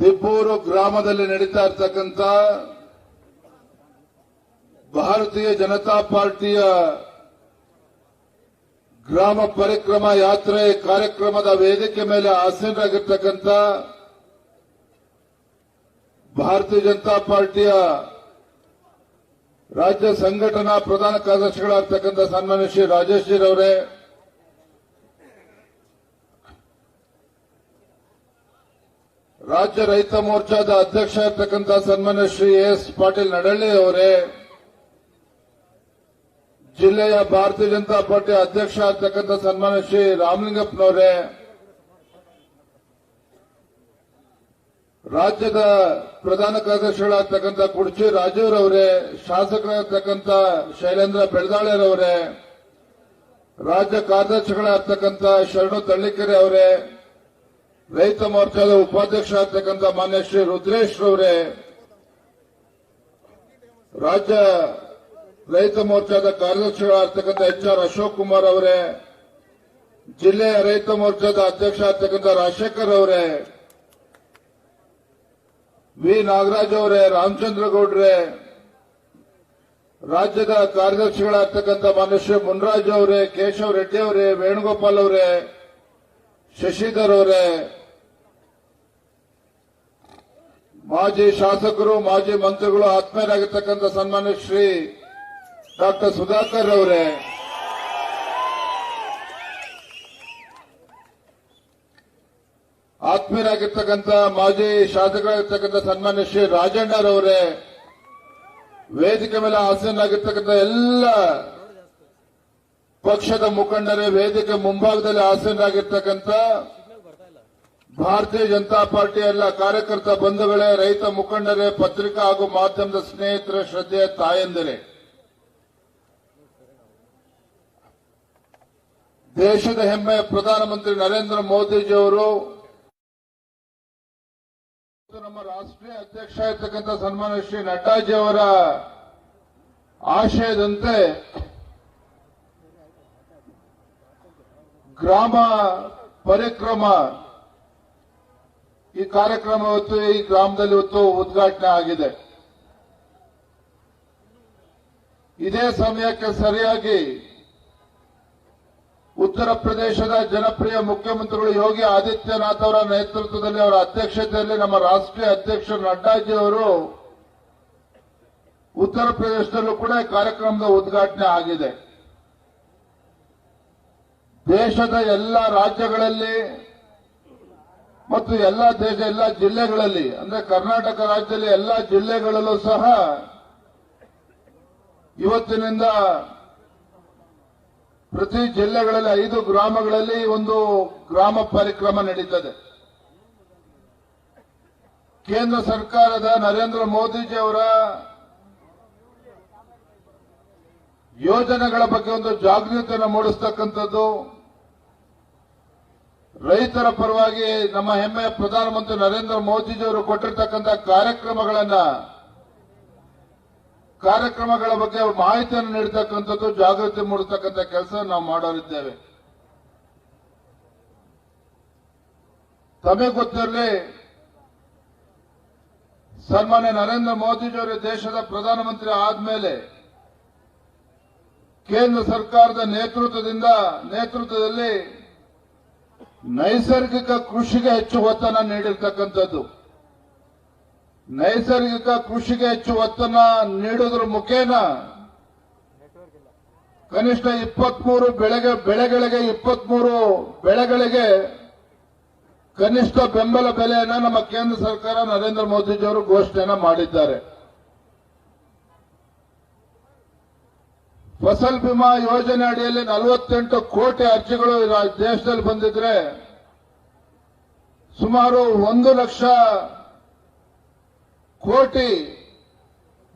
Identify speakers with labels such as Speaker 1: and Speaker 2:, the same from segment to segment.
Speaker 1: ತಿಪ್ಪೂರು ಗ್ರಾಮದಲ್ಲಿ ನಡೀತಾ ಇರ್ತಕ್ಕಂಥ ಭಾರತೀಯ ಜನತಾ ಪಾರ್ಟಿಯ ಗ್ರಾಮ ಪರಿಕ್ರಮ ಯಾತ್ರೆ ಕಾರ್ಯಕ್ರಮದ ವೇದಿಕೆ ಮೇಲೆ ಆಸೀನರಾಗಿರ್ತಕ್ಕಂಥ ಭಾರತೀಯ ಜನತಾ ಪಾರ್ಟಿಯ ರಾಜ್ಯ ಸಂಘಟನಾ ಪ್ರಧಾನ ಕಾರ್ಯದರ್ಶಿಗಳಾಗಿರ್ತಕ್ಕಂಥ ಸನ್ಮಾನ್ಯ ಶ್ರೀ ರಾಜೇಶ್ ಅವರೇ ರಾಜ್ಯ ರೈತ ಮೋರ್ಚಾದ ಅಧ್ಯಕ್ಷ ಇರ್ತಕ್ಕಂಥ ಸನ್ಮಾನ್ಯ ಶ್ರೀ ಎಸ್ ಪಾಟೀಲ್ ನಡಳ್ಳಿ ಅವರೇ, ಜಿಲ್ಲೆಯ ಭಾರತೀಯ ಜನತಾ ಪಾರ್ಟಿ ಅಧ್ಯಕ್ಷ ಆಗ್ತಕ್ಕಂಥ ಸನ್ಮಾನ್ಯ ಶ್ರೀ ರಾಮಲಿಂಗಪ್ಪನವರೇ, ರಾಜ್ಯದ ಪ್ರಧಾನ ಕಾರ್ಯದರ್ಶಿಗಳಾಗ್ತಕ್ಕಂಥ ಕುಡ್ಚಿ ರಾಜೀವ್ರವರೇ ಶಾಸಕರಾಗ್ತಕ್ಕಂಥ ಶೈಲೇಂದ್ರ ಬೆಳದಾಳೆರವರೇ ರಾಜ್ಯ ಕಾರ್ಯದರ್ಶಿಗಳಾಗ್ತಕ್ಕಂಥ ಶರಣು ತಳ್ಳಿಕೆರೆ ಅವರೇ ರೈತ ಮೋರ್ಚಾದ ಉಪಾಧ್ಯಕ್ಷ ಆಗ್ತಕ್ಕಂಥ ಮಾನ್ಯ ಶ್ರೀ ರುದ್ರೇಶ್ ಅವರೇ ರಾಜ್ಯ ರೈತ ಮೋರ್ಚಾದ ಕಾರ್ಯದರ್ಶಿಗಳಾಗ್ತಕ್ಕಂಥ ಎಚ್ ಆರ್ ಅಶೋಕ್ ಕುಮಾರ್ ಅವರೇ ಜಿಲ್ಲೆಯ ರೈತ ಮೋರ್ಚಾದ ಅಧ್ಯಕ್ಷ ಆಗ್ತಕ್ಕಂಥ ರಾಜಶೇಖರ್ ಅವರೇ, ವಿ. ನಾಗರಾಜ್ ಅವರೇ ರಾಮಚಂದ್ರ ಗೌಡ್ರೆ ರಾಜ್ಯದ ಕಾರ್ಯದರ್ಶಿಗಳಾಗ್ತಕ್ಕಂಥ ಮನುಷ್ಯ ಮುನ್ರಾಜ್ ಅವರೇ, ಕೇಶವ್ ರೆಡ್ಡಿ ಅವರೇ, ವೇಣುಗೋಪಾಲ್ ಅವರೇ, ಶಶಿಧರ್ ಅವರೇ ಮಾಜಿ ಶಾಸಕರು, ಮಾಜಿ ಮಂತ್ರಿಗಳು ಆತ್ಮೀಯರಾಗಿರ್ತಕ್ಕಂಥ ಸನ್ಮಾನ ಶ್ರೀ ಡಾಕ್ಟರ್ ಸುಧಾಕರ್ ಅವರೇ ಆತ್ಮೀಯರಾಗಿರ್ತಕ್ಕಂಥ ಮಾಜಿ ಶಾಸಕರಾಗಿರ್ತಕ್ಕಂಥ ಸನ್ಮಾನ್ಯ ಶ್ರೀ ರಾಜಣ್ಣರವರೇ ವೇದಿಕೆ ಮೇಲೆ ಆಸೀನರಾಗಿರ್ತಕ್ಕಂಥ ಎಲ್ಲ ಪಕ್ಷದ ಮುಖಂಡರೇ, ವೇದಿಕೆ ಮುಂಭಾಗದಲ್ಲಿ ಆಸೀನರಾಗಿರ್ತಕ್ಕಂಥ ಭಾರತೀಯ ಜನತಾ ಪಾರ್ಟಿ ಎಲ್ಲ ಕಾರ್ಯಕರ್ತ ಬಂಧುಗಳೇ, ರೈತ ಮುಖಂಡರೇ, ಪತ್ರಿಕಾ ಹಾಗೂ ಮಾಧ್ಯಮದ ಸ್ನೇಹಿತರ, ಶ್ರದ್ಧೆಯ ತಾಯಂದಿರೇ. ದೇಶದ ಹೆಮ್ಮೆ ಪ್ರಧಾನಮಂತ್ರಿ ನರೇಂದ್ರ ಮೋದಿಜಿಯವರು ನಮ್ಮ ರಾಷ್ಟ್ರೀಯ ಅಧ್ಯಕ್ಷ ಇರ್ತಕ್ಕಂಥ ಸನ್ಮಾನ ಶ್ರೀ ನಡ್ಡಾಜಿ ಅವರ ಆಶಯದಂತೆ ಗ್ರಾಮ ಪರಿಕ್ರಮ ಈ ಕಾರ್ಯಕ್ರಮ ಇವತ್ತು ಈ ಗ್ರಾಮದಲ್ಲಿ ಇವತ್ತು ಉದ್ಘಾಟನೆ ಆಗಿದೆ. ಇದೇ ಸಮಯಕ್ಕೆ ಸರಿಯಾಗಿ ಉತ್ತರ ಪ್ರದೇಶದ ಜನಪ್ರಿಯ ಮುಖ್ಯಮಂತ್ರಿಗಳು ಯೋಗಿ ಆದಿತ್ಯನಾಥ್ ಅವರ ನೇತೃತ್ವದಲ್ಲಿ ಅವರ ಅಧ್ಯಕ್ಷತೆಯಲ್ಲಿ ನಮ್ಮ ರಾಷ್ಟ್ರೀಯ ಅಧ್ಯಕ್ಷ ನಡ್ಡಾಜಿ ಅವರು ಉತ್ತರ ಪ್ರದೇಶದಲ್ಲೂ ಕೂಡ ಕಾರ್ಯಕ್ರಮದ ಉದ್ಘಾಟನೆ ಆಗಿದೆ. ದೇಶದ ಎಲ್ಲ ರಾಜ್ಯಗಳಲ್ಲಿ ಮತ್ತು ಎಲ್ಲ ದೇಶ, ಎಲ್ಲ ಜಿಲ್ಲೆಗಳಲ್ಲಿ, ಅಂದ್ರೆ ಕರ್ನಾಟಕ ರಾಜ್ಯದಲ್ಲಿ ಎಲ್ಲ ಜಿಲ್ಲೆಗಳಲ್ಲೂ ಸಹ ಇವತ್ತಿನಿಂದ ಪ್ರತಿ ಜಿಲ್ಲೆಗಳಲ್ಲಿ ಐದು ಗ್ರಾಮಗಳಲ್ಲಿ ಒಂದು ಗ್ರಾಮ ಪರಿಕ್ರಮ ನಡೀತದೆ. ಕೇಂದ್ರ ಸರ್ಕಾರದ ನರೇಂದ್ರ ಮೋದಿಜಿ ಅವರ ಯೋಜನೆಗಳ ಬಗ್ಗೆ ಒಂದು ಜಾಗೃತಿಯನ್ನು ಮೂಡಿಸ್ತಕ್ಕಂಥದ್ದು ರೈತರ ಪರವಾಗಿ ನಮ್ಮ ಹೆಮ್ಮೆಯ ಪ್ರಧಾನಮಂತ್ರಿ ನರೇಂದ್ರ ಮೋದಿಜಿಯವರು ಕೊಟ್ಟಿರ್ತಕ್ಕಂಥ ಕಾರ್ಯಕ್ರಮಗಳನ್ನ, ಕಾರ್ಯಕ್ರಮಗಳ ಬಗ್ಗೆ ಮಾಹಿತಿಯನ್ನು ನೀಡತಕ್ಕಂಥದ್ದು, ಜಾಗೃತಿ ಮೂಡಿಸ್ತಕ್ಕಂಥ ಕೆಲಸ ನಾವು ಮಾಡೋರಿದ್ದೇವೆ. ತಮಗೆ ಗೊತ್ತಿರಲಿ, ಸನ್ಮಾನ್ಯ ನರೇಂದ್ರ ಮೋದಿಜಿಯವರು ದೇಶದ ಪ್ರಧಾನಮಂತ್ರಿ ಆದ್ಮೇಲೆ ಕೇಂದ್ರ ಸರ್ಕಾರದ ನೇತೃತ್ವದಿಂದ, ನೇತೃತ್ವದಲ್ಲಿ ನೈಸರ್ಗಿಕ ಕೃಷಿಗೆ ಹೆಚ್ಚು ಒತ್ತನ್ನು ನೀಡಿರ್ತಕ್ಕಂಥದ್ದು. ನೈಸರ್ಗಿಕ ಕೃಷಿಗೆ ಹೆಚ್ಚು ಒತ್ತನ್ನು ನೀಡೋದ್ರ ಮುಖೇನ ಕನಿಷ್ಠ ಇಪ್ಪತ್ಮೂರು ಬೆಳೆಗೆ, ಬೆಳೆಗಳಿಗೆ ಇಪ್ಪತ್ಮೂರು ಬೆಳೆಗಳಿಗೆ ಕನಿಷ್ಠ ಬೆಂಬಲ ಬೆಲೆಯನ್ನ ನಮ್ಮ ಕೇಂದ್ರ ಸರ್ಕಾರ ನರೇಂದ್ರ ಮೋದಿಜಿಯವರು ಘೋಷಣೆಯನ್ನು ಮಾಡಿದ್ದಾರೆ. ಫಸಲ್ ಬಿಮಾ ಯೋಜನೆ ಅಡಿಯಲ್ಲಿ ನಲವತ್ತೆಂಟು ಕೋಟಿ ಅರ್ಜಿಗಳು ದೇಶದಲ್ಲಿ ಬಂದಿದ್ರೆ ಸುಮಾರು ಒಂದು ಲಕ್ಷ ಕೋಟಿ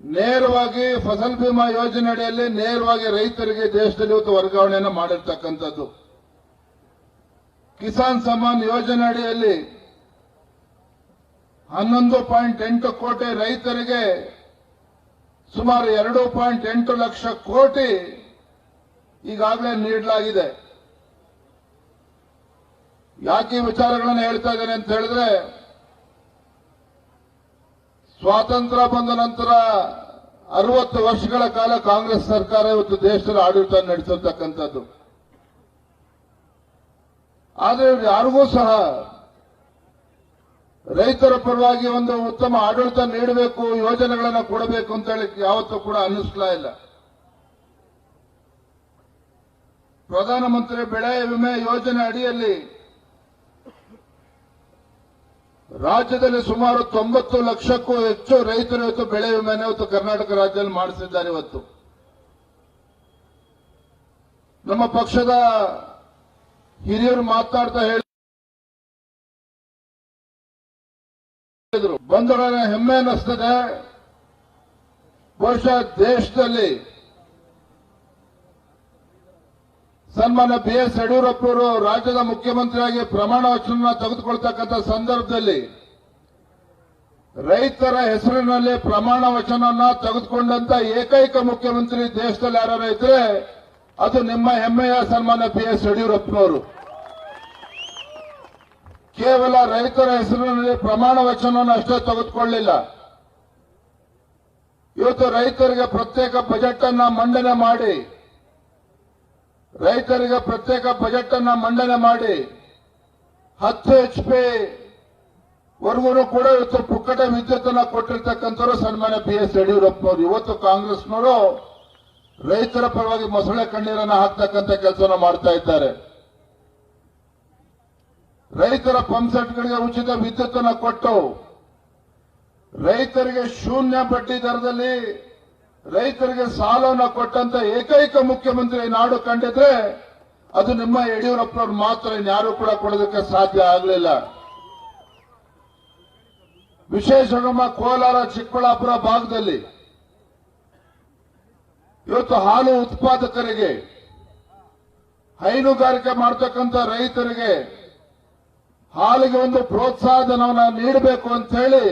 Speaker 1: ನೇರವಾಗಿ ಫಸಲ್ ಬಿಮಾ ಯೋಜನೆ ಅಡಿಯಲ್ಲಿ ನೇರವಾಗಿ ರೈತರಿಗೆ ದೇಶದಲ್ಲಿ ಇವತ್ತು ವರ್ಗಾವಣೆಯನ್ನು ಮಾಡಿರ್ತಕ್ಕಂಥದ್ದು. ಕಿಸಾನ್ ಸಮ್ಮಾನ್ ಯೋಜನೆ ಅಡಿಯಲ್ಲಿ ಹನ್ನೊಂದು ಪಾಯಿಂಟ್ ಎಂಟು ಕೋಟಿ ರೈತರಿಗೆ ಸುಮಾರು ಎರಡು ಪಾಯಿಂಟ್ ಎಂಟು ಲಕ್ಷ ಕೋಟಿ ಈಗಾಗಲೇ ನೀಡಲಾಗಿದೆ. ಯಾಕೆ ವಿಚಾರಗಳನ್ನು ಹೇಳ್ತಾ ಇದ್ದೇನೆ ಅಂತ ಹೇಳಿದ್ರೆ, ಸ್ವಾತಂತ್ರ್ಯ ಬಂದ ನಂತರ ಅರವತ್ತು ವರ್ಷಗಳ ಕಾಲ ಕಾಂಗ್ರೆಸ್ ಸರ್ಕಾರ ಇವತ್ತು ದೇಶದಲ್ಲಿ ಆಡಳಿತ ನಡೆಸಿರ್ತಕ್ಕಂಥದ್ದು. ಆದರೆ ಯಾರಿಗೂ ಸಹ ರೈತರ ಪರವಾಗಿ ಒಂದು ಉತ್ತಮ ಆಡಳಿತ ನೀಡಬೇಕು, ಯೋಜನೆಗಳನ್ನು ಕೊಡಬೇಕು ಅಂತ ಹೇಳಿ ಯಾವತ್ತೂ ಕೂಡ ಅನ್ನಿಸ್ಲಾ ಇಲ್ಲ. ಪ್ರಧಾನಮಂತ್ರಿ ಬೆಳೆ ವಿಮೆ ಯೋಜನೆ ಅಡಿಯಲ್ಲಿ ರಾಜ್ಯದಲ್ಲಿ ಸುಮಾರು ತೊಂಬತ್ತು ಲಕ್ಷಕ್ಕೂ ಹೆಚ್ಚು ರೈತರು ಇವತ್ತು ಬೆಳೆ ವಿಮೆನ ಇವತ್ತು ಕರ್ನಾಟಕ ರಾಜ್ಯದಲ್ಲಿ ಮಾಡಿಸಿದ್ದಾರೆ ಇವತ್ತು. ನಮ್ಮ ಪಕ್ಷದ ಹಿರಿಯರು ಮಾತಾಡ್ತಾ ಹೇಳಿದ್ರು ಬಂಧುಗಳ, ಹೆಮ್ಮೆ ಅನ್ನಿಸ್ತದೆ. ಬಹುಶಃ ದೇಶದಲ್ಲಿ ಸನ್ಮಾನ್ಯ ಬಿ ಎಸ್ ಯಡಿಯೂರಪ್ಪರು ರಾಜ್ಯದ ಮುಖ್ಯಮಂತ್ರಿಯಾಗಿ ಪ್ರಮಾಣ ವಚನ ತೆಗೆದುಕೊಳ್ತಕ್ಕಂಥ ಸಂದರ್ಭದಲ್ಲಿ ರೈತರ ಹೆಸರಿನಲ್ಲಿ ಪ್ರಮಾಣ ವಚನ ತೆಗೆದುಕೊಂಡಂತ ಏಕೈಕ ಮುಖ್ಯಮಂತ್ರಿ ದೇಶದಲ್ಲಿ ಯಾರು ಇದ್ರೆ ಅದು ನಿಮ್ಮ ಹೆಮ್ಮೆಯ ಸನ್ಮಾನ್ಯ ಬಿ ಎಸ್ ಯಡಿಯೂರಪ್ಪನವರು. ಕೇವಲ ರೈತರ ಹೆಸರಿನಲ್ಲಿ ಪ್ರಮಾಣ ವಚನವನ್ನು ಅಷ್ಟೇ ತೆಗೆದುಕೊಳ್ಳಿಲ್ಲ ಇವತ್ತು ರೈತರಿಗೆ ಪ್ರತ್ಯೇಕ ಬಜೆಟ್ ಅನ್ನ ಮಂಡನೆ ಮಾಡಿ. ರೈತರಿಗೆ ಪ್ರತ್ಯೇಕ ಬಜೆಟ್ ಅನ್ನ ಮಂಡನೆ ಮಾಡಿ. ಹತ್ತು ಎಚ್ ಪಿ ವರ್ಗೂ ಕೂಡ ಇವತ್ತು ಪುಕ್ಕಟ ವಿದ್ಯುತ್ ಅನ್ನ ಕೊಟ್ಟಿರ್ತಕ್ಕಂಥವ್ರು ಸನ್ಮಾನ್ಯ ಬಿ ಎಸ್ ಯಡಿಯೂರಪ್ಪನವರು. ಇವತ್ತು ಕಾಂಗ್ರೆಸ್ನವರು ರೈತರ ಪರವಾಗಿ ಮೊಸಳೆ ಕಣ್ಣೀರನ್ನ ಹಾಕ್ತಕ್ಕಂಥ ಕೆಲಸವನ್ನು ಮಾಡ್ತಾ ಇದ್ದಾರೆ. ರೈತರ ಪಂಪ್ಸೆಟ್ಗಳಿಗೆ ಉಚಿತ ವಿದ್ಯುತ್ ಅನ್ನು ಕೊಟ್ಟು ರೈತರಿಗೆ ಶೂನ್ಯ ಬಡ್ಡಿ ದರದಲ್ಲಿ ರೈತರಿಗೆ ಸಾಲವನ್ನು ಕೊಟ್ಟಂತ ಏಕೈಕ ಮುಖ್ಯಮಂತ್ರಿ ನಾಡು ಕಂಡಿದ್ರೆ ಅದು ನಿಮ್ಮ ಯಡಿಯೂರಪ್ಪನವ್ರು ಮಾತ್ರ, ಇನ್ಯಾರು ಕೂಡ ಕೊಡೋದಕ್ಕೆ ಸಾಧ್ಯ ಆಗಲಿಲ್ಲ. ವಿಶೇಷ ನಮ್ಮ ಕೋಲಾರ, ಚಿಕ್ಕಬಳ್ಳಾಪುರ ಭಾಗದಲ್ಲಿ ಇವತ್ತು ಹಾಲು ಉತ್ಪಾದಕರಿಗೆ ಹೈನುಗಾರಿಕೆ ಮಾಡ್ತಕ್ಕಂಥ ರೈತರಿಗೆ ಹಾಲಿಗೆ ಒಂದು ಪ್ರೋತ್ಸಾಹಧನವನ್ನು ನೀಡಬೇಕು ಅಂತ ಹೇಳಿ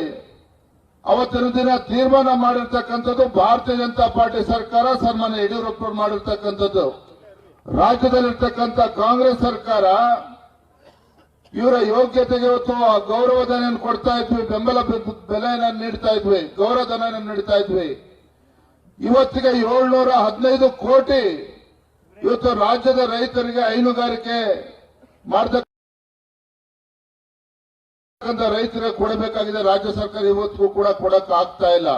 Speaker 1: ಅವತ್ತಿನ ದಿನ ತೀರ್ಮಾನ ಮಾಡಿರ್ತಕ್ಕಂಥದ್ದು ಭಾರತೀಯ ಜನತಾ ಪಾರ್ಟಿ ಸರ್ಕಾರ, ಸನ್ಮಾನ್ಯ ಯಡಿಯೂರಪ್ಪ ಮಾಡಿರ್ತಕ್ಕಂಥದ್ದು. ರಾಜ್ಯದಲ್ಲಿರ್ತಕ್ಕಂಥ ಕಾಂಗ್ರೆಸ್ ಸರ್ಕಾರ ಇವರ ಯೋಗ್ಯತೆಗೆ ಇವತ್ತು ಆ ಗೌರವಧನ ಕೊಡ್ತಾ ಇದ್ವಿ, ಬೆಂಬಲ ಬೆಲೆಯನ್ನು ನೀಡ್ತಾ ಇದ್ವಿ ಗೌರವಧನ ನೀಡ್ತಾ ಇದ್ವಿ. ಇವತ್ತಿಗೆ ಏಳ್ನೂರ ಹದಿನೈದು ಕೋಟಿ ಇವತ್ತು ರಾಜ್ಯದ ರೈತರಿಗೆ ಹೈನುಗಾರಿಕೆ ಮಾಡತಕ್ಕ ರೈತರಿಗೆ ಕೊಡಬೇಕಾಗಿದೆ, ರಾಜ್ಯ ಸರ್ಕಾರ ಇವತ್ತಿಗೂ ಕೂಡ ಕೊಡಕ್ ಆಗ್ತಾ ಇಲ್ಲ.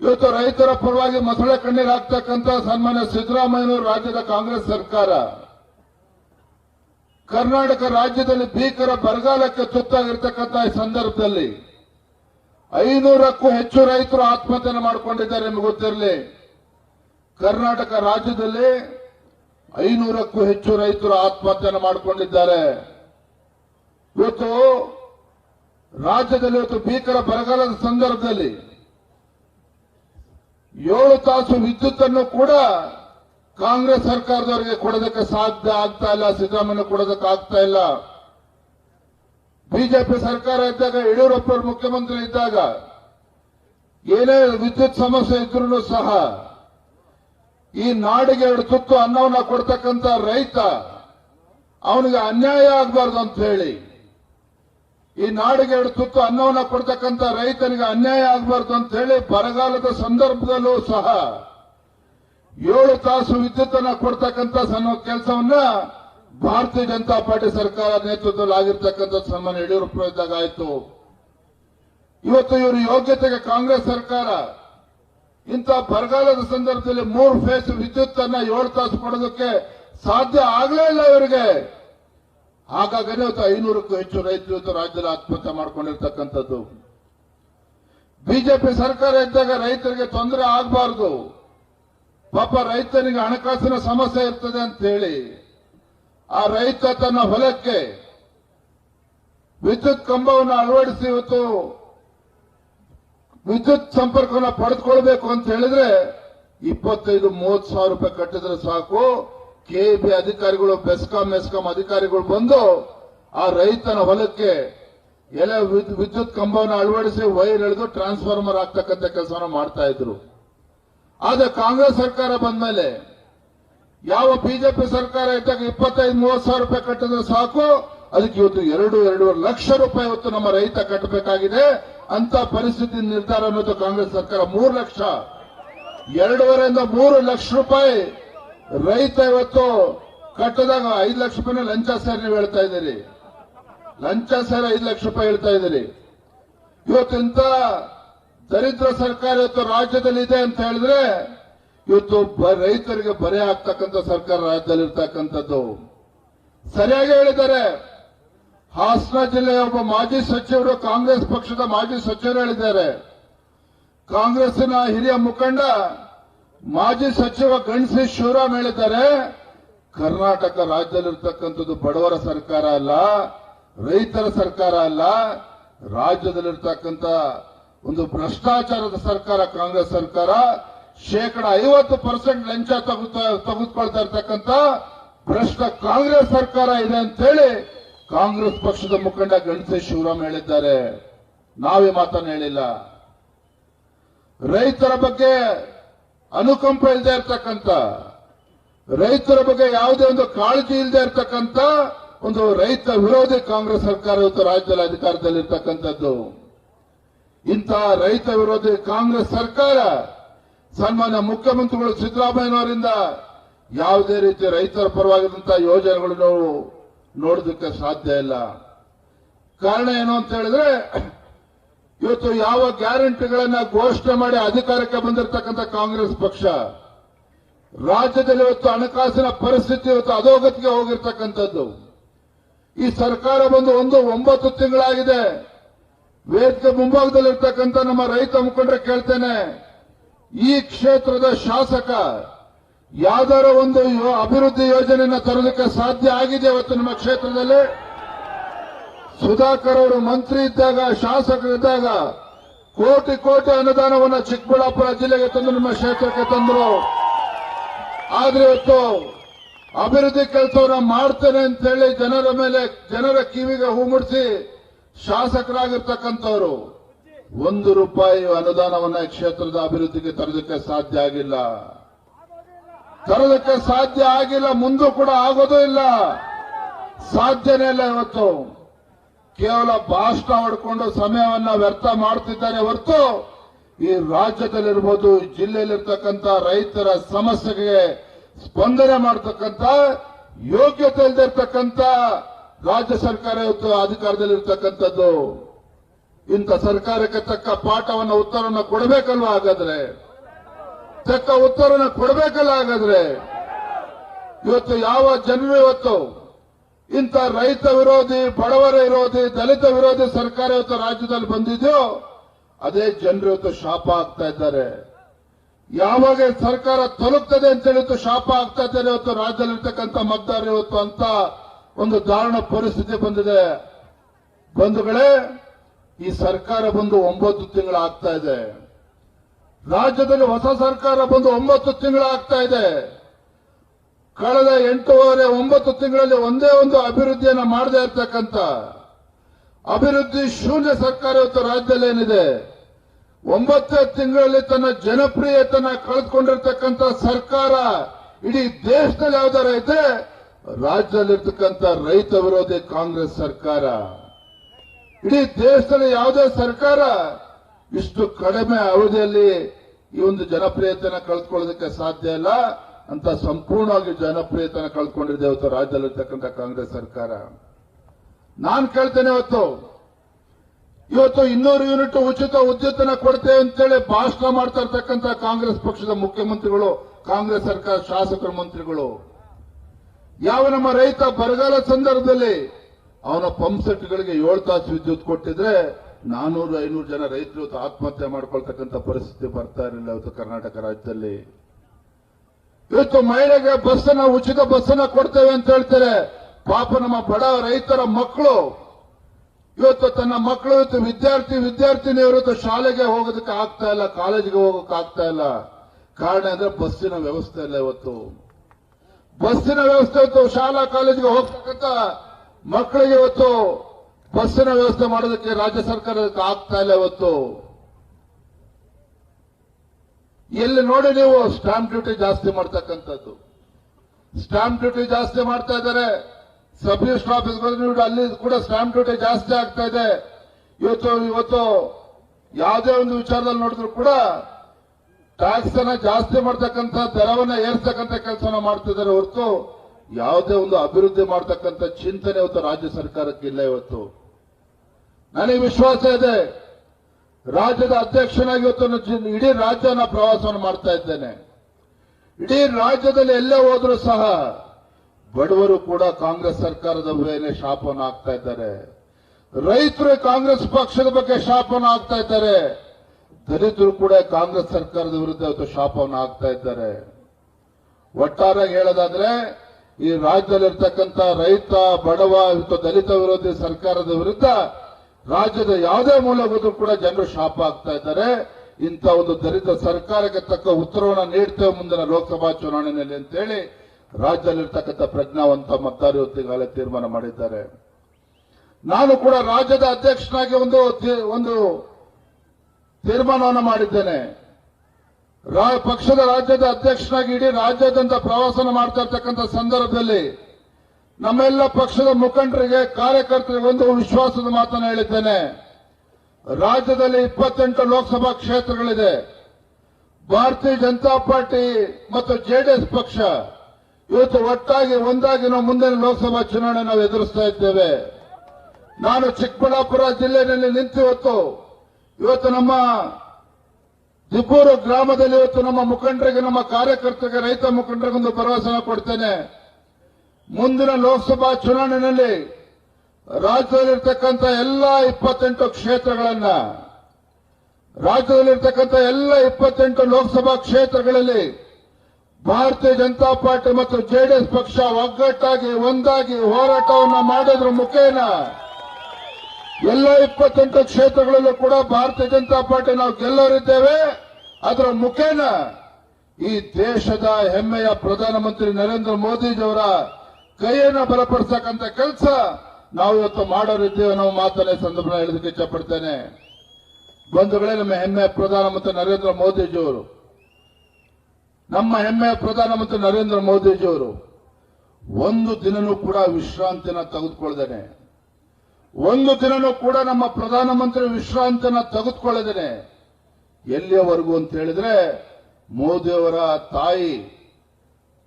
Speaker 1: ಇವತ್ತು ರೈತರ ಪರವಾಗಿ ಮೊಸಳೆ ಕಣ್ಣೀರು ಹಾಕ್ತಕ್ಕಂತ ಸನ್ಮಾನ್ಯ ಸಿದ್ದರಾಮಯ್ಯನವರು ರಾಜ್ಯದ ಕಾಂಗ್ರೆಸ್ ಸರ್ಕಾರ. ಕರ್ನಾಟಕ ರಾಜ್ಯದಲ್ಲಿ ಭೀಕರ ಬರಗಾಲಕ್ಕೆ ತುತ್ತಾಗಿರ್ತಕ್ಕಂಥ ಈ ಸಂದರ್ಭದಲ್ಲಿ ಐನೂರಕ್ಕೂ ಹೆಚ್ಚು ರೈತರು ಆತ್ಮಹತ್ಯೆ ಮಾಡಿಕೊಂಡಿದ್ದಾರೆ ನಿಮ್ಗೆ ಗೊತ್ತಿರಲಿ. ಕರ್ನಾಟಕ ರಾಜ್ಯದಲ್ಲಿ ಐನೂರಕ್ಕೂ ಹೆಚ್ಚು ರೈತರು ಆತ್ಮಹತ್ಯೆ ಮಾಡಿಕೊಂಡಿದ್ದಾರೆ. ಇವತ್ತು ರಾಜ್ಯದಲ್ಲಿ ಇವತ್ತು ಭೀಕರ ಬರಗಾಲದ ಸಂದರ್ಭದಲ್ಲಿ ಏಳು ತಾಸು ವಿದ್ಯುತ್ ಅನ್ನು ಕೂಡ ಕಾಂಗ್ರೆಸ್ ಸರ್ಕಾರದವರಿಗೆ ಕೊಡೋದಕ್ಕೆ ಸಾಧ್ಯ ಆಗ್ತಾ ಇಲ್ಲ ಸಿದ್ದರಾಮಯ್ಯ ಕೊಡೋದಕ್ಕೆ ಆಗ್ತಾ ಇಲ್ಲ. ಬಿಜೆಪಿ ಸರ್ಕಾರ ಇದ್ದಾಗ, ಯಡಿಯೂರಪ್ಪ ಮುಖ್ಯಮಂತ್ರಿ ಇದ್ದಾಗ ಏನೇ ವಿದ್ಯುತ್ ಸಮಸ್ಯೆ ಇದ್ರೂ ಸಹ ಈ ನಾಡಿಗೆ ಎರಡು ತುತ್ತು ಅನ್ನವನ್ನ ಕೊಡ್ತಕ್ಕಂಥ ರೈತ ಅವನಿಗೆ ಅನ್ಯಾಯ ಆಗಬಾರ್ದು ಅಂತ ಹೇಳಿ ಈ ನಾಡಿಗೆ ಎರಡು ತುತ್ತು ಅನ್ನವನ್ನ ಕೊಡ್ತಕ್ಕಂಥ ರೈತನಿಗೆ ಅನ್ಯಾಯ ಆಗಬಾರ್ದು ಅಂತ ಹೇಳಿ ಬರಗಾಲದ ಸಂದರ್ಭದಲ್ಲೂ ಸಹ ಏಳು ತಾಸು ವಿದ್ಯುತ್ ಅನ್ನ ಕೊಡ್ತಕ್ಕಂಥ ಸಣ್ಣ ಕೆಲಸವನ್ನ ಭಾರತೀಯ ಜನತಾ ಪಾರ್ಟಿ ಸರ್ಕಾರ ನೇತೃತ್ವದಲ್ಲಿ ಆಗಿರ್ತಕ್ಕಂಥ ಸನ್ಮಾನ್ಯ ಯಡಿಯೂರಪ್ಪ ಇದ್ದಾಗ ಆಯಿತು. ಇವತ್ತು ಇವರು ಯೋಗ್ಯತೆಗೆ ಕಾಂಗ್ರೆಸ್ ಸರ್ಕಾರ ಇಂಥ ಬರಗಾಲದ ಸಂದರ್ಭದಲ್ಲಿ ಮೂರು ಫೇಸ್ ವಿದ್ಯುತ್ ಅನ್ನ ಏಳು ತಾಸು ಕೊಡೋದಕ್ಕೆ ಸಾಧ್ಯ ಆಗಲೇ ಇಲ್ಲ ಇವರಿಗೆ. ಹಾಗಾಗಿ ಅಥವಾ ಐನೂರಕ್ಕೂ ಹೆಚ್ಚು ರೈತರು ರಾಜ್ಯದಲ್ಲಿ ಆತ್ಮಹತ್ಯೆ ಮಾಡ್ಕೊಂಡಿರ್ತಕ್ಕಂಥದ್ದು. ಬಿಜೆಪಿ ಸರ್ಕಾರ ಇದ್ದಾಗ ರೈತರಿಗೆ ತೊಂದರೆ ಆಗಬಾರ್ದು. ಪಾಪ ರೈತನಿಗೆ ಹಣಕಾಸಿನ ಸಮಸ್ಯೆ ಇರ್ತದೆ ಅಂತ ಹೇಳಿ, ಆ ರೈತ ತನ್ನ ಹೊಲಕ್ಕೆ ವಿದ್ಯುತ್ ಕಂಬವನ್ನು ಅಳವಡಿಸಿ ಇವತ್ತು ವಿದ್ಯುತ್ ಸಂಪರ್ಕವನ್ನು ಪಡೆದುಕೊಳ್ಬೇಕು ಅಂತ ಹೇಳಿದ್ರೆ ಇಪ್ಪತ್ತೈದು, ಮೂವತ್ತು ಸಾವಿರ ರೂಪಾಯಿ ಕಟ್ಟಿದ್ರೆ ಸಾಕು. ಕೆಬಿ ಅಧಿಕಾರಿಗಳು, ಬೆಸ್ಕಾಂ, ಮೆಸ್ಕಾಂ ಅಧಿಕಾರಿಗಳು ಬಂದು ಆ ರೈತನ ಹೊಲಕ್ಕೆ ಎಲೆ ವಿದ್- ವಿದ್ಯುತ್ ಕಂಬವನ್ನು ಅಳವಡಿಸಿ ವೈರ್ ಎಳೆದು ಟ್ರಾನ್ಸ್ಫಾರ್ಮರ್ ಆಗ್ತಕ್ಕಂಥ ಕೆಲಸವನ್ನು ಮಾಡ್ತಾ ಇದ್ರು. ಆದ್ರೆ ಕಾಂಗ್ರೆಸ್ ಸರ್ಕಾರ ಬಂದ್ಮೇಲೆ ಯಾವ ಬಿಜೆಪಿ ಸರ್ಕಾರ ಇದ್ದಾಗ ಇಪ್ಪತ್ತೈದು, ಮೂವತ್ತು ಸಾವಿರ ರೂಪಾಯಿ ಕಟ್ಟಿದ್ರೆ ಸಾಕು, ಅದಕ್ಕೆ ಇವತ್ತು ಎರಡು, ಎರಡೂವರೆ ಲಕ್ಷ ರೂಪಾಯಿ ಇವತ್ತು ನಮ್ಮ ರೈತ ಕಟ್ಟಬೇಕಾಗಿದೆ. ಅಂತ ಪರಿಸ್ಥಿತಿ ನಿರ್ಧಾರ ಅನ್ನೋದು ಕಾಂಗ್ರೆಸ್ ಸರ್ಕಾರ. ಮೂರು ಲಕ್ಷ. ಎರಡೂವರೆಯಿಂದ ಮೂರು ಲಕ್ಷ ರೂಪಾಯಿ ರೈತ ಇವತ್ತು ಕಟ್ಟದಾಗ ಐದು ಲಕ್ಷ ರೂಪಾಯಿನ ಲಂಚ ಸರ್ ನೀವು ಹೇಳ್ತಾ ಇದ್ದೀರಿ. ಲಂಚ ಸರ್ ಐದು ಲಕ್ಷ ರೂಪಾಯಿ ಹೇಳ್ತಾ ಇದ್ದೀರಿ. ಇವತ್ತು ಇಂಥ ದರಿದ್ರ ಸರ್ಕಾರ ಇವತ್ತು ರಾಜ್ಯದಲ್ಲಿ ಇದೆ ಅಂತ ಹೇಳಿದ್ರೆ ಇವತ್ತು ರೈತರಿಗೆ ಬರೆ ಆಗ್ತಕ್ಕಂಥ ಸರ್ಕಾರ ರಾಜ್ಯದಲ್ಲಿ ಇರ್ತಕ್ಕಂಥದ್ದು. ಸರಿಯಾಗಿ ಹೇಳಿದ್ದಾರೆ. ಹಾಸನ ಜಿಲ್ಲೆಯ ಒಬ್ಬ ಮಾಜಿ ಸಚಿವರು ಕಾಂಗ್ರೆಸ್ ಪಕ್ಷದ ಮಾಜಿ ಸಚಿವರು ಹೇಳಿದ್ದಾರೆ. ಕಾಂಗ್ರೆಸ್ನ ಹಿರಿಯ ಮುಖಂಡ ಮಾಜಿ ಸಚಿವ ಗಣಸಿ ಶಿವರಾಮ್ ಹೇಳಿದ್ದಾರೆ ಕರ್ನಾಟಕ ರಾಜ್ಯದಲ್ಲಿರ್ತಕ್ಕಂಥದ್ದು ಬಡವರ ಸರ್ಕಾರ ಅಲ್ಲ, ರೈತರ ಸರ್ಕಾರ ಅಲ್ಲ, ರಾಜ್ಯದಲ್ಲಿರ್ತಕ್ಕಂಥ ಒಂದು ಭ್ರಷ್ಟಾಚಾರದ ಸರ್ಕಾರ, ಕಾಂಗ್ರೆಸ್ ಸರ್ಕಾರ, ಶೇಕಡ ಐವತ್ತು ಪರ್ಸೆಂಟ್ ಲಂಚ ತೆಗೆದುಕೊಳ್ತಾ ಇರ್ತಕ್ಕಂಥ ಭ್ರಷ್ಟ ಕಾಂಗ್ರೆಸ್ ಸರ್ಕಾರ ಇದೆ ಅಂತೇಳಿ ಕಾಂಗ್ರೆಸ್ ಪಕ್ಷದ ಮುಖಂಡ ಗಣಸಿ ಶಿವರಾಮ್ ಹೇಳಿದ್ದಾರೆ ನಾವೇ ಮಾತನ್ನು ಹೇಳಿಲ್ಲ. ರೈತರ ಬಗ್ಗೆ ಅನುಕಂಪ ಇಲ್ಲದೆ ಇರ್ತಕ್ಕಂಥ, ರೈತರ ಬಗ್ಗೆ ಯಾವುದೇ ಒಂದು ಕಾಳಜಿ ಇಲ್ಲದೆ ಇರ್ತಕ್ಕಂಥ, ಒಂದು ರೈತ ವಿರೋಧಿ ಕಾಂಗ್ರೆಸ್ ಸರ್ಕಾರ ಇವತ್ತು ರಾಜ್ಯದಲ್ಲಿ ಅಧಿಕಾರದಲ್ಲಿರ್ತಕ್ಕಂಥದ್ದು. ಇಂತಹ ರೈತ ವಿರೋಧಿ ಕಾಂಗ್ರೆಸ್ ಸರ್ಕಾರ, ಸನ್ಮಾನ್ಯ ಮುಖ್ಯಮಂತ್ರಿಗಳು ಸಿದ್ದರಾಮಯ್ಯನವರಿಂದ ಯಾವುದೇ ರೀತಿ ರೈತರ ಪರವಾಗಿದ್ದಂತಹ ಯೋಜನೆಗಳು ನಾವು ನೋಡೋದಕ್ಕೆ ಸಾಧ್ಯ ಇಲ್ಲ. ಕಾರಣ ಏನು ಅಂತ ಹೇಳಿದ್ರೆ ಇವತ್ತು ಯಾವ ಗ್ಯಾರಂಟಿಗಳನ್ನ ಘೋಷಣೆ ಮಾಡಿ ಅಧಿಕಾರಕ್ಕೆ ಬಂದಿರತಕ್ಕಂಥ ಕಾಂಗ್ರೆಸ್ ಪಕ್ಷ, ರಾಜ್ಯದಲ್ಲಿ ಇವತ್ತು ಹಣಕಾಸಿನ ಪರಿಸ್ಥಿತಿ ಇವತ್ತು ಅಧೋಗತಿಗೆ ಹೋಗಿರ್ತಕ್ಕಂಥದ್ದು. ಈ ಸರ್ಕಾರ ಬಂದು ಒಂದು ಒಂಬತ್ತು ತಿಂಗಳಾಗಿದೆ. ವೇದಿಕೆ ಮುಂಭಾಗದಲ್ಲಿರ್ತಕ್ಕಂಥ ನಮ್ಮ ರೈತ ಮುಖಂಡ್ರೆ ಕೇಳ್ತೇನೆ, ಈ ಕ್ಷೇತ್ರದ ಶಾಸಕ ಯಾವ್ದಾರ ಒಂದು ಅಭಿವೃದ್ಧಿ ಯೋಜನೆಯನ್ನ ತರೋದಕ್ಕೆ ಸಾಧ್ಯ ಆಗಿದೆ ಇವತ್ತು ನಮ್ಮ ಕ್ಷೇತ್ರದಲ್ಲಿ? ಸುಧಾಕರ್ ಅವರು ಮಂತ್ರಿ ಇದ್ದಾಗ ಶಾಸಕರಿದ್ದಾಗ ಕೋಟಿ ಕೋಟಿ ಅನುದಾನವನ್ನು ಚಿಕ್ಕಬಳ್ಳಾಪುರ ಜಿಲ್ಲೆಗೆ ತಂದು ನಮ್ಮ ಕ್ಷೇತ್ರಕ್ಕೆ ತಂದರು. ಆದ್ರೆ ಇವತ್ತು ಅಭಿವೃದ್ಧಿ ಕೆಲಸವನ್ನ ಮಾಡ್ತೇನೆ ಅಂತ ಹೇಳಿ ಜನರ ಮೇಲೆ, ಜನರ ಕಿವಿಗೆ ಹೂ ಮುಡಿಸಿ ಶಾಸಕರಾಗಿರ್ತಕ್ಕಂಥವ್ರು, ಒಂದು ರೂಪಾಯಿ ಅನುದಾನವನ್ನ ಕ್ಷೇತ್ರದ ಅಭಿವೃದ್ಧಿಗೆ ತರೋದಕ್ಕೆ ಸಾಧ್ಯ ಆಗಿಲ್ಲ. ತರೋದಕ್ಕೆ ಸಾಧ್ಯ ಆಗಿಲ್ಲ, ಮುಂದೂ ಕೂಡ ಆಗೋದೂ ಇಲ್ಲ. ಸಾಧ್ಯನೇ ಇಲ್ಲ ಇವತ್ತು. ಕೇವಲ ಭಾಷಣ ಹೊಡ್ಕೊಂಡು ಸಮಯವನ್ನ ವ್ಯರ್ಥ ಮಾಡ್ತಿದ್ದಾರೆ ಹೊರತು ಈ ರಾಜ್ಯದಲ್ಲಿರ್ಬೋದು, ಜಿಲ್ಲೆಯಲ್ಲಿರ್ತಕ್ಕಂಥ ರೈತರ ಸಮಸ್ಯೆಗೆ ಸ್ಪಂದನೆ ಮಾಡತಕ್ಕಂಥ ಯೋಗ್ಯತೆ ಇಲ್ದಿರ್ತಕ್ಕಂಥ ರಾಜ್ಯ ಸರ್ಕಾರ ಇವತ್ತು ಅಧಿಕಾರದಲ್ಲಿರ್ತಕ್ಕಂಥದ್ದು. ಇಂಥ ಸರ್ಕಾರಕ್ಕೆ ತಕ್ಕ ಪಾಠವನ್ನು, ಉತ್ತರವನ್ನು ಕೊಡಬೇಕಲ್ವ ಹಾಗಾದ್ರೆ? ತಕ್ಕ ಉತ್ತರವನ್ನು ಕೊಡಬೇಕಲ್ಲ ಹಾಗಾದ್ರೆ? ಇವತ್ತು ಯಾವ ಜನರು ಇವತ್ತು ಇಂಥ ರೈತ ವಿರೋಧಿ, ಬಡವರ ವಿರೋಧಿ, ದಲಿತ ವಿರೋಧಿ ಸರ್ಕಾರ ಇವತ್ತು ರಾಜ್ಯದಲ್ಲಿ ಬಂದಿದೆಯೋ, ಅದೇ ಜನರು ಇವತ್ತು ಶಾಪ ಆಗ್ತಾ ಇದ್ದಾರೆ. ಯಾವಾಗ ಸರ್ಕಾರ ತಲುಪ್ತದೆ ಅಂತ ಹೇಳಿತ್ತು ಶಾಪ ಆಗ್ತಾ ಇದ್ದಾರೆ ಇವತ್ತು ರಾಜ್ಯದಲ್ಲಿರ್ತಕ್ಕಂಥ ಮತದಾರರು ಇವತ್ತು ಅಂತ ಒಂದು ದಾರುಣ ಪರಿಸ್ಥಿತಿ ಬಂದಿದೆ. ಬಂಧುಗಳೇ, ಈ ಸರ್ಕಾರ ಬಂದು ಒಂಬತ್ತು ತಿಂಗಳು ಆಗ್ತಾ ಇದೆ. ರಾಜ್ಯದಲ್ಲಿ ಹೊಸ ಸರ್ಕಾರ ಬಂದು ಒಂಬತ್ತು ತಿಂಗಳು ಆಗ್ತಾ ಇದೆ. ಕಳೆದ ಎಂಟೂವರೆ, ಒಂಬತ್ತು ತಿಂಗಳಲ್ಲಿ ಒಂದೇ ಒಂದು ಅಭಿವೃದ್ಧಿಯನ್ನು ಮಾಡದೇ ಇರ್ತಕ್ಕಂಥ ಅಭಿವೃದ್ಧಿ ಶೂನ್ಯ ಸರ್ಕಾರ ಇವತ್ತು ರಾಜ್ಯದಲ್ಲಿ ಏನಿದೆ? ಒಂಬತ್ತೇ ತಿಂಗಳಲ್ಲಿ ತನ್ನ ಜನಪ್ರಿಯತನ ಕಳೆದುಕೊಂಡಿರ್ತಕ್ಕಂಥ ಸರ್ಕಾರ ಇಡೀ ದೇಶದಲ್ಲಿ ಯಾವ್ದಾರ ಐತೆ ರಾಜ್ಯದಲ್ಲಿರ್ತಕ್ಕಂಥ ರೈತ ವಿರೋಧಿ ಕಾಂಗ್ರೆಸ್ ಸರ್ಕಾರ. ಇಡೀ ದೇಶದಲ್ಲಿ ಯಾವುದೇ ಸರ್ಕಾರ ಇಷ್ಟು ಕಡಿಮೆ ಅವಧಿಯಲ್ಲಿ ಈ ಒಂದು ಜನಪ್ರಿಯತೆಯನ್ನು ಕಳೆದುಕೊಳ್ಳೋದಕ್ಕೆ ಸಾಧ್ಯ ಇಲ್ಲ. ಅಂತ ಸಂಪೂರ್ಣವಾಗಿ ಜನಪ್ರಿಯತನ ಕಳ್ಕೊಂಡಿದೆ ಇವತ್ತು ರಾಜ್ಯದಲ್ಲಿರ್ತಕ್ಕಂಥ ಕಾಂಗ್ರೆಸ್ ಸರ್ಕಾರ. ನಾನು ಕೇಳ್ತೇನೆ ಇವತ್ತು ಇವತ್ತು ಇನ್ನೂರು ಯೂನಿಟ್ ಉಚಿತ ವಿದ್ಯುತ್ತನ್ನ ಕೊಡ್ತೇವೆ ಅಂತೇಳಿ ಭಾಷಣ ಮಾಡ್ತಾ ಇರ್ತಕ್ಕಂಥ ಕಾಂಗ್ರೆಸ್ ಪಕ್ಷದ ಮುಖ್ಯಮಂತ್ರಿಗಳು, ಕಾಂಗ್ರೆಸ್ ಸರ್ಕಾರ ಶಾಸಕರ, ಮಂತ್ರಿಗಳು. ಯಾವ ನಮ್ಮ ರೈತ ಬರಗಾಲ ಸಂದರ್ಭದಲ್ಲಿ ಅವನ ಪಂಪ್ ಸೆಟ್ಗಳಿಗೆ ಏಳು ತಾಸು ವಿದ್ಯುತ್ ಕೊಟ್ಟಿದ್ರೆ ನಾನೂರು ಐನೂರು ಜನ ರೈತರು ಆತ್ಮಹತ್ಯೆ ಮಾಡ್ಕೊಳ್ತಕ್ಕಂಥ ಪರಿಸ್ಥಿತಿ ಬರ್ತಾ ಇರಲಿಲ್ಲ ಇವತ್ತು ಕರ್ನಾಟಕ ರಾಜ್ಯದಲ್ಲಿ. ಇವತ್ತು ಮಹಿಳೆಗೆ ಬಸ್ಸನ್ನ, ಉಚಿತ ಬಸ್ಸನ್ನ ಕೊಡ್ತೇವೆ ಅಂತ ಹೇಳ್ತಾರೆ. ಪಾಪ ನಮ್ಮ ಬಡ ರೈತರ ಮಕ್ಕಳು. ಇವತ್ತು ತನ್ನ ಮಕ್ಕಳು, ಇವತ್ತು ವಿದ್ಯಾರ್ಥಿ, ವಿದ್ಯಾರ್ಥಿನಿಯರು ಇವತ್ತು ಶಾಲೆಗೆ ಹೋಗೋದಕ್ಕೆ ಆಗ್ತಾ ಇಲ್ಲ, ಕಾಲೇಜಿಗೆ ಹೋಗೋಕೆ ಆಗ್ತಾ ಇಲ್ಲ. ಕಾರಣ ಅಂದ್ರೆ ಬಸ್ಸಿನ ವ್ಯವಸ್ಥೆ ಇಲ್ಲ ಇವತ್ತು. ಬಸ್ಸಿನ ವ್ಯವಸ್ಥೆ ಇವತ್ತು ಶಾಲಾ, ಕಾಲೇಜಿಗೆ ಹೋಗ್ತಕ್ಕಂಥ ಮಕ್ಕಳಿಗೆ ಇವತ್ತು ಬಸ್ಸಿನ ವ್ಯವಸ್ಥೆ ಮಾಡೋದಕ್ಕೆ ರಾಜ್ಯ ಸರ್ಕಾರಕ್ಕೆ ಆಗ್ತಾ ಇಲ್ಲ ಇವತ್ತು. ಎಲ್ಲಿ ನೋಡಿ ನೀವು ಸ್ಟಾಂಪ್ ಡ್ಯೂಟಿ ಜಾಸ್ತಿ ಮಾಡ್ತಕ್ಕಂಥದ್ದು. ಸ್ಟಾಂಪ್ ಡ್ಯೂಟಿ ಜಾಸ್ತಿ ಮಾಡ್ತಾ ಇದ್ದಾರೆ. ಸಬ್ ರಿಜಿಸ್ಟರ್ ಆಫೀಸ್ ಅಲ್ಲಿ ಕೂಡ ಸ್ಟಾಂಪ್ ಡ್ಯೂಟಿ ಜಾಸ್ತಿ ಆಗ್ತಾ ಇದೆ. ಇವತ್ತು ಇವತ್ತು ಯಾವುದೇ ಒಂದು ವಿಚಾರದಲ್ಲಿ ನೋಡಿದ್ರು ಕೂಡ ಟ್ಯಾಕ್ಸ್ ಅನ್ನ ಜಾಸ್ತಿ ಮಾಡ್ತಕ್ಕಂಥ ದರವನ್ನ ಏರ್ತಕ್ಕಂಥ ಕೆಲಸನ ಮಾಡ್ತಿದ್ದಾರೆ ಹೊರತು ಯಾವುದೇ ಒಂದು ಅಭಿವೃದ್ಧಿ ಮಾಡ್ತಕ್ಕಂಥ ಚಿಂತನೆ ಇವತ್ತು ರಾಜ್ಯ ಸರ್ಕಾರಕ್ಕೆ ಇಲ್ಲ ಇವತ್ತು. ನನಗೆ ವಿಶ್ವಾಸ ಇದೆ. ರಾಜ್ಯದ ಅಧ್ಯಕ್ಷನಾಗಿ ಇವತ್ತು ಇಡೀ ರಾಜ್ಯನ ಪ್ರವಾಸವನ್ನು ಮಾಡ್ತಾ ಇದ್ದೇನೆ. ಇಡೀ ರಾಜ್ಯದಲ್ಲಿ ಎಲ್ಲೇ ಹೋದ್ರೂ ಸಹ ಬಡವರು ಕೂಡ ಕಾಂಗ್ರೆಸ್ ಸರ್ಕಾರದ ಮೇಲೆ ಶಾಪವನ್ನು ಆಗ್ತಾ ಇದ್ದಾರೆ. ರೈತರು ಕಾಂಗ್ರೆಸ್ ಪಕ್ಷದ ಬಗ್ಗೆ ಶಾಪನ ಆಗ್ತಾ ಇದ್ದಾರೆ. ದಲಿತರು ಕೂಡ ಕಾಂಗ್ರೆಸ್ ಸರ್ಕಾರದ ವಿರುದ್ಧ ಇವತ್ತು ಶಾಪವನ್ನು ಆಗ್ತಾ ಇದ್ದಾರೆ. ಒಟ್ಟಾರೆ ಹೇಳೋದಾದ್ರೆ, ಈ ರಾಜ್ಯದಲ್ಲಿರ್ತಕ್ಕಂಥ ರೈತ, ಬಡವ, ಇವತ್ತು ದಲಿತ ವಿರೋಧಿ ಸರ್ಕಾರದ ವಿರುದ್ಧ ರಾಜ್ಯದ ಯಾವುದೇ ಮೂಲಗಳು ಕೂಡ ಜನರು ಶಾಪ ಆಗ್ತಾ ಇದ್ದಾರೆ. ಇಂಥ ಒಂದು ದಲಿತ ಸರ್ಕಾರಕ್ಕೆ ತಕ್ಕ ಉತ್ತರವನ್ನು ನೀಡ್ತೇವೆ ಮುಂದಿನ ಲೋಕಸಭಾ ಚುನಾವಣೆಯಲ್ಲಿ ಅಂತೇಳಿ ರಾಜ್ಯದಲ್ಲಿರ್ತಕ್ಕಂಥ ಪ್ರಜ್ಞಾವಂತ ಮತದಾರ ಇವತ್ತಿಗಾಗಲೇ ತೀರ್ಮಾನ ಮಾಡಿದ್ದಾರೆ. ನಾನು ಕೂಡ ರಾಜ್ಯದ ಅಧ್ಯಕ್ಷನಾಗಿ ಒಂದು ಒಂದು ತೀರ್ಮಾನವನ್ನು ಮಾಡಿದ್ದೇನೆ. ಪಕ್ಷದ ರಾಜ್ಯದ ಅಧ್ಯಕ್ಷನಾಗಿ ಇಡೀ ರಾಜ್ಯಾದ್ಯಂತ ಪ್ರವಾಸನ ಮಾಡ್ತಾ ಇರ್ತಕ್ಕಂಥ ಸಂದರ್ಭದಲ್ಲಿ ನಮ್ಮೆಲ್ಲ ಪಕ್ಷದ ಮುಖಂಡರಿಗೆ, ಕಾರ್ಯಕರ್ತರಿಗೆ ಒಂದು ವಿಶ್ವಾಸದ ಮಾತನ್ನು ಹೇಳಿದ್ದೇನೆ. ರಾಜ್ಯದಲ್ಲಿ ಇಪ್ಪತ್ತೆಂಟು ಲೋಕಸಭಾ ಕ್ಷೇತ್ರಗಳಿದೆ. ಭಾರತೀಯ ಜನತಾ ಪಾರ್ಟಿ ಮತ್ತು ಜೆಡಿಎಸ್ ಪಕ್ಷ ಇವತ್ತು ಒಟ್ಟಾಗಿ ಒಂದಾಗಿ ನಾವು ಮುಂದಿನ ಲೋಕಸಭಾ ಚುನಾವಣೆ ನಾವು ಎದುರಿಸ್ತಾ ಇದ್ದೇವೆ. ನಾನು ಚಿಕ್ಕಬಳ್ಳಾಪುರ ಜಿಲ್ಲೆಯಲ್ಲಿ ನಿಂತಿವತ್ತು ಇವತ್ತು ನಮ್ಮ ದಿಬ್ಬೂರು ಗ್ರಾಮದಲ್ಲಿ ಇವತ್ತು ನಮ್ಮ ಮುಖಂಡರಿಗೆ, ನಮ್ಮ ಕಾರ್ಯಕರ್ತರಿಗೆ, ರೈತ ಮುಖಂಡರಿಗೊಂದು ಒಂದು ಭರವಸೆನ ಕೊಡ್ತೇನೆ. ಮುಂದಿನ ಲೋಕಸಭಾ ಚುನಾವಣೆಯಲ್ಲಿ ರಾಜ್ಯದಲ್ಲಿರ್ತಕ್ಕಂಥ ಎಲ್ಲ ಇಪ್ಪತ್ತೆಂಟು ಕ್ಷೇತ್ರಗಳನ್ನ, ರಾಜ್ಯದಲ್ಲಿರ್ತಕ್ಕಂಥ ಎಲ್ಲ ಇಪ್ಪತ್ತೆಂಟು ಲೋಕಸಭಾ ಕ್ಷೇತ್ರಗಳಲ್ಲಿ ಭಾರತೀಯ ಜನತಾ ಪಾರ್ಟಿ ಮತ್ತು ಜೆಡಿಎಸ್ ಪಕ್ಷ ಒಗ್ಗಟ್ಟಾಗಿ ಒಂದಾಗಿ ಹೋರಾಟವನ್ನ ಮಾಡೋದ್ರ ಮುಖೇನ. ಎಲ್ಲ ಇಪ್ಪತ್ತೆಂಟು ಕ್ಷೇತ್ರಗಳಲ್ಲೂ ಕೂಡ ಭಾರತೀಯ ಜನತಾ ಪಾರ್ಟಿ ನಾವು ಗೆಲ್ಲೋರಿದ್ದೇವೆ. ಅದರ ಮುಖೇನ ಈ ದೇಶದ ಹೆಮ್ಮೆಯ ಪ್ರಧಾನಮಂತ್ರಿ ನರೇಂದ್ರ ಮೋದಿಜಿಯವರ ಕೈಯನ್ನು ಬಲಪಡಿಸತಕ್ಕಂಥ ಕೆಲಸ ನಾವು ಇವತ್ತು ಮಾಡೋರಿದ್ದೇವೆ ನಾವು ಮಾತನ್ನೇ ಸಂದರ್ಭ ಹೇಳೋದಕ್ಕೆ ಇಷ್ಟಪಡ್ತೇನೆ ಬಂಧುಗಳೇ, ನಮ್ಮ ಹೆಮ್ಮೆ ಪ್ರಧಾನಮಂತ್ರಿ ನರೇಂದ್ರ ಮೋದಿಜಿಯವರು. ನಮ್ಮ ಹೆಮ್ಮೆಯ ಪ್ರಧಾನಮಂತ್ರಿ ನರೇಂದ್ರ ಮೋದಿಜಿಯವರು. ಒಂದು ದಿನನೂ ಕೂಡ ವಿಶ್ರಾಂತಿನ ತೆಗೆದುಕೊಳ್ಳದೇನೆ. ಒಂದು ದಿನನೂ ಕೂಡ ನಮ್ಮ ಪ್ರಧಾನಮಂತ್ರಿ ವಿಶ್ರಾಂತಿನ ತೆಗೆದುಕೊಳ್ಳದೇನೆ. ಎಲ್ಲಿಯವರೆಗೂ ಅಂತ ಹೇಳಿದ್ರೆ, ಮೋದಿಯವರ ತಾಯಿ,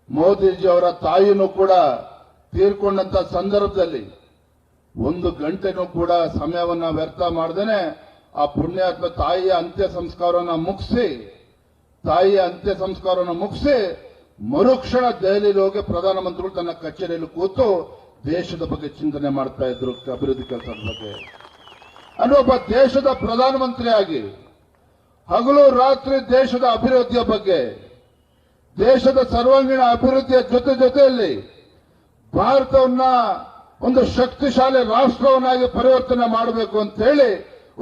Speaker 1: ಮೋದಿಜಿಯವರ ತಾಯಿನೂ ಕೂಡ ತೀರ್ಕೊಂಡಂತ ಸಂದರ್ಭದಲ್ಲಿ ಒಂದು ಗಂಟೆನೂ ಕೂಡ ಸಮಯವನ್ನ ವ್ಯರ್ಥ ಮಾಡದೇನೆ ಆ ಪುಣ್ಯಾತ್ಮ ತಾಯಿಯ ಅಂತ್ಯ ಸಂಸ್ಕಾರವನ್ನ ಮುಗಿಸಿ, ತಾಯಿಯ ಅಂತ್ಯ ಸಂಸ್ಕಾರವನ್ನು ಮುಗಿಸಿ ಮರುಕ್ಷಣ ದೆಹಲಿಯಲ್ಲಿ ಹೋಗಿ ಪ್ರಧಾನಮಂತ್ರಿಗಳು ತನ್ನ ಕಚೇರಿಯಲ್ಲಿ ಕೂತು ದೇಶದ ಬಗ್ಗೆ ಚಿಂತನೆ ಮಾಡ್ತಾ ಇದ್ರು ಅಭಿವೃದ್ಧಿ ಕೆಲಸದ ಬಗ್ಗೆ. ಅಂದ್ರೆ ಒಬ್ಬ ದೇಶದ ಪ್ರಧಾನಮಂತ್ರಿಯಾಗಿ, ಹಗಲು ರಾತ್ರಿ ದೇಶದ ಅಭಿವೃದ್ಧಿಯ ಬಗ್ಗೆ, ದೇಶದ ಸರ್ವಾಂಗೀಣ ಅಭಿವೃದ್ಧಿಯ ಜೊತೆ ಜೊತೆಯಲ್ಲಿ ಭಾರತವನ್ನ ಒಂದು ಶಕ್ತಿಶಾಲಿ ರಾಷ್ಟ್ರವನ್ನಾಗಿ ಪರಿವರ್ತನೆ ಮಾಡಬೇಕು ಅಂತ ಹೇಳಿ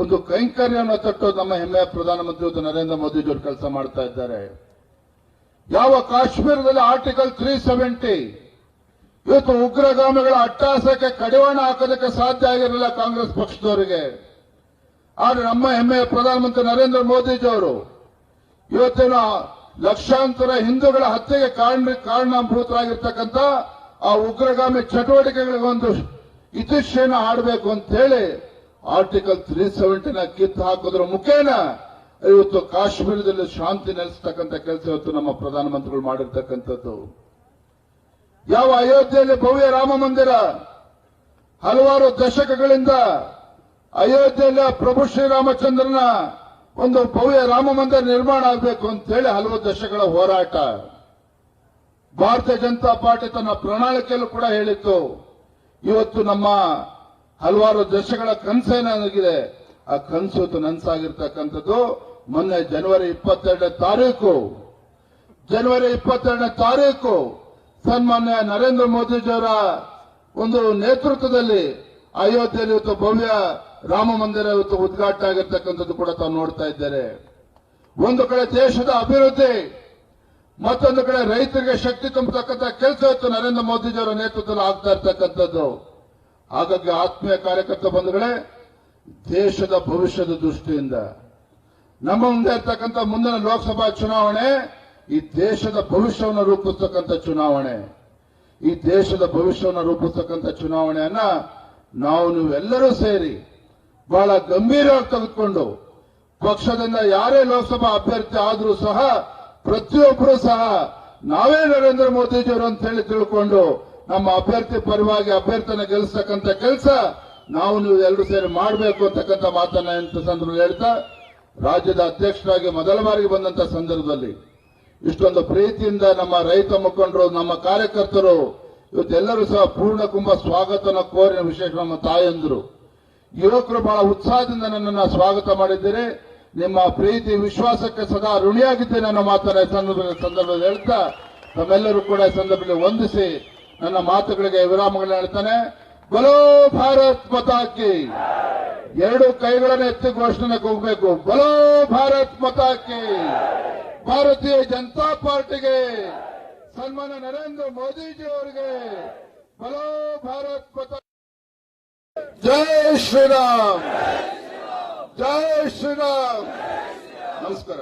Speaker 1: ಒಂದು ಕೈಂಕರ್ಯವನ್ನು ತಟ್ಟೋದು ನಮ್ಮ ಹೆಮ್ಮೆಯ ಪ್ರಧಾನಮಂತ್ರಿ ನರೇಂದ್ರ ಮೋದಿಜಿಯವರು ಕೆಲಸ ಮಾಡ್ತಾ ಇದ್ದಾರೆ. ಯಾವ ಕಾಶ್ಮೀರದಲ್ಲಿ ಆರ್ಟಿಕಲ್ ತ್ರೀ ಸೆವೆಂಟಿ ಇವತ್ತು ಉಗ್ರಗಾಮಿಗಳ ಅಟ್ಟಾಸಕ್ಕೆ ಕಡಿವಾಣ ಹಾಕೋದಕ್ಕೆ ಸಾಧ್ಯ ಆಗಿರಲಿಲ್ಲ ಕಾಂಗ್ರೆಸ್ ಪಕ್ಷದವರಿಗೆ. ಆದ್ರೆ ನಮ್ಮ ಹೆಮ್ಮೆಯ ಪ್ರಧಾನಮಂತ್ರಿ ನರೇಂದ್ರ ಮೋದಿಜಿಯವರು ಇವತ್ತಿನ ಲಕ್ಷಾಂತರ ಹಿಂದೂಗಳ ಹತ್ಯೆಗೆ ಕಾರಣ ಕಾರಣಭೂತರಾಗಿರ್ತಕ್ಕಂಥ ಆ ಉಗ್ರಗಾಮಿ ಚಟುವಟಿಕೆಗಳಿಗೊಂದು ಇತಿಶ್ಯನ ಆಡಬೇಕು ಅಂತ ಹೇಳಿ ಆರ್ಟಿಕಲ್ ತ್ರೀ ಸೆವೆಂಟಿನ ಕಿತ್ತು ಹಾಕೋದ್ರ. ಮುಖೇನ, ಇವತ್ತು ಕಾಶ್ಮೀರದಲ್ಲಿ ಶಾಂತಿ ನೆಲೆಸ್ತಕ್ಕಂಥ ಕೆಲಸ ಇವತ್ತು ನಮ್ಮ ಪ್ರಧಾನಮಂತ್ರಿಗಳು ಮಾಡಿರ್ತಕ್ಕಂಥದ್ದು. ಯಾವ ಅಯೋಧ್ಯೆಯಲ್ಲಿ ಭವ್ಯ ರಾಮ ಮಂದಿರ ಹಲವಾರು ದಶಕಗಳಿಂದ ಅಯೋಧ್ಯೆಯಲ್ಲಿ ಪ್ರಭು ಶ್ರೀರಾಮಚಂದ್ರನ ಒಂದು ಭವ್ಯ ರಾಮ ಮಂದಿರ ನಿರ್ಮಾಣ ಆಗಬೇಕು ಅಂತ ಹೇಳಿ ಹಲವು ದಶಕಗಳ ಹೋರಾಟ. ಭಾರತೀಯ ಜನತಾ ಪಾರ್ಟಿ ತನ್ನ ಪ್ರಣಾಳಿಕೆಯಲ್ಲೂ ಕೂಡ ಹೇಳಿತ್ತು. ಇವತ್ತು ನಮ್ಮ ಹಲವಾರು ದಶಗಳ ಕನಸೇನಾಗಿದೆ ಆ ಕನಸು ನನಸಾಗಿರ್ತಕ್ಕಂಥದ್ದು. ಮೊನ್ನೆ ಜನವರಿ ಇಪ್ಪತ್ತೆರಡನೇ ತಾರೀಕು. ಜನವರಿ ಇಪ್ಪತ್ತೆರಡನೇ ತಾರೀಕು. ಸನ್ಮಾನ್ಯ ನರೇಂದ್ರ ಮೋದಿಜಿಯವರ ಒಂದು ನೇತೃತ್ವದಲ್ಲಿ ಅಯೋಧ್ಯೆಯಲ್ಲಿ ಇವತ್ತು ಭವ್ಯ ರಾಮ ಮಂದಿರ ಇವತ್ತು ಉದ್ಘಾಟನೆ ಆಗಿರ್ತಕ್ಕಂಥದ್ದು ಕೂಡ ತಾವು ನೋಡ್ತಾ ಇದ್ದಾರೆ ಒಂದು ಕಡೆ ದೇಶದ ಅಭಿವೃದ್ಧಿ ಮತ್ತೊಂದು ಕಡೆ ರೈತರಿಗೆ ಶಕ್ತಿ ತುಂಬತಕ್ಕಂಥ ಕೆಲಸ ಇತ್ತು ನರೇಂದ್ರ ಮೋದಿಜಿಯವರ ನೇತೃತ್ವದಲ್ಲಿ ಆಗ್ತಾ ಇರ್ತಕ್ಕಂಥದ್ದು. ಹಾಗಾಗಿ ಆತ್ಮೀಯ ಕಾರ್ಯಕರ್ತ ಬಂಧುಗಳೇ, ದೇಶದ ಭವಿಷ್ಯದ ದೃಷ್ಟಿಯಿಂದ ನಮ್ಮ ಮುಂದೆ ಇರ್ತಕ್ಕಂಥ ಮುಂದಿನ ಲೋಕಸಭಾ ಚುನಾವಣೆ ಈ ದೇಶದ ಭವಿಷ್ಯವನ್ನು ರೂಪಿಸ್ತಕ್ಕಂಥ ಚುನಾವಣೆ. ಈ ದೇಶದ ಭವಿಷ್ಯವನ್ನು ರೂಪಿಸ್ತಕ್ಕಂಥ ಚುನಾವಣೆಯನ್ನ ನಾವು ನೀವೆಲ್ಲರೂ ಸೇರಿ ಬಹಳ ಗಂಭೀರವಾಗಿ ತೆಗೆದುಕೊಂಡು ಪಕ್ಷದಿಂದ ಯಾರೇ ಲೋಕಸಭಾ ಅಭ್ಯರ್ಥಿ ಆದರೂ ಸಹ ಪ್ರತಿಯೊಬ್ಬರು ಸಹ ನಾವೇ ನರೇಂದ್ರ ಮೋದಿಜಿಯವರು ಅಂತ ಹೇಳಿ ತಿಳ್ಕೊಂಡು ನಮ್ಮ ಅಭ್ಯರ್ಥಿ ಪರವಾಗಿ ಅಭ್ಯರ್ಥಿನ ಗೆಲ್ಲಿಸ್ತಕ್ಕಂಥ ಕೆಲಸ ನಾವು ನೀವು ಎಲ್ಲರೂ ಸೇರಿ ಮಾಡಬೇಕು ಅಂತಕ್ಕಂಥ ಮಾತನ್ನ ಇಂಥ ಸಂದರ್ಭದಲ್ಲಿ ಹೇಳ್ತಾ, ರಾಜ್ಯದ ಅಧ್ಯಕ್ಷರಾಗಿ ಮೊದಲ ಬಾರಿಗೆ ಬಂದಂತ ಸಂದರ್ಭದಲ್ಲಿ ಇಷ್ಟೊಂದು ಪ್ರೀತಿಯಿಂದ ನಮ್ಮ ರೈತ ಮುಖಂಡರು, ನಮ್ಮ ಕಾರ್ಯಕರ್ತರು, ಇವತ್ತೆಲ್ಲರೂ ಸಹ ಪೂರ್ಣ ಕುಂಭ ಸ್ವಾಗತನ ಕೋರಿನ ವಿಶೇಷ ನಮ್ಮ ತಾಯಂದರು. ಯುವಕರು ಬಹಳ ಉತ್ಸಾಹದಿಂದ ನನ್ನನ್ನು ಸ್ವಾಗತ ಮಾಡಿದ್ದೀರಿ. ನಿಮ್ಮ ಪ್ರೀತಿ, ವಿಶ್ವಾಸಕ್ಕೆ ಸದಾ ಋಣಿಯಾಗಿದ್ದೆ ನನ್ನ ಮಾತನ್ನ ಸಂದರ್ಭದಲ್ಲಿ ಸಂದರ್ಭ- ಸಂದರ್ಭದಲ್ಲಿ ಹೇಳ್ತಾ, ತಮ್ಮೆಲ್ಲರೂ ಕೂಡ ಈ ಸಂದರ್ಭದಲ್ಲಿ ವಂದಿಸಿ ನನ್ನ ಮಾತುಗಳಿಗೆ ವಿರಾಮಗಳನ್ನ ಹೇಳ್ತಾನೆ. ಬಲೋ ಭಾರತ್ ಮತಾಕಿ ಎರಡು ಕೈಗಳನ್ನು ಎತ್ತಿ ಘೋಷಣೆ ಕೂಗಬೇಕು. ಬಲೋ ಭಾರತ್ ಮತಾಕಿ ಭಾರತೀಯ ಜನತಾ ಪಾರ್ಟಿಗೆ ಸನ್ಮಾನ ನರೇಂದ್ರ ಮೋದಿಜಿ ಅವರಿಗೆ ಬಲೋ ಭಾರತ್ ಮತ ಜೈ ಶ್ರೀರಾಮ್! ಜೈ ಶ್ರೀರಾಮ್. ನಮಸ್ಕಾರ.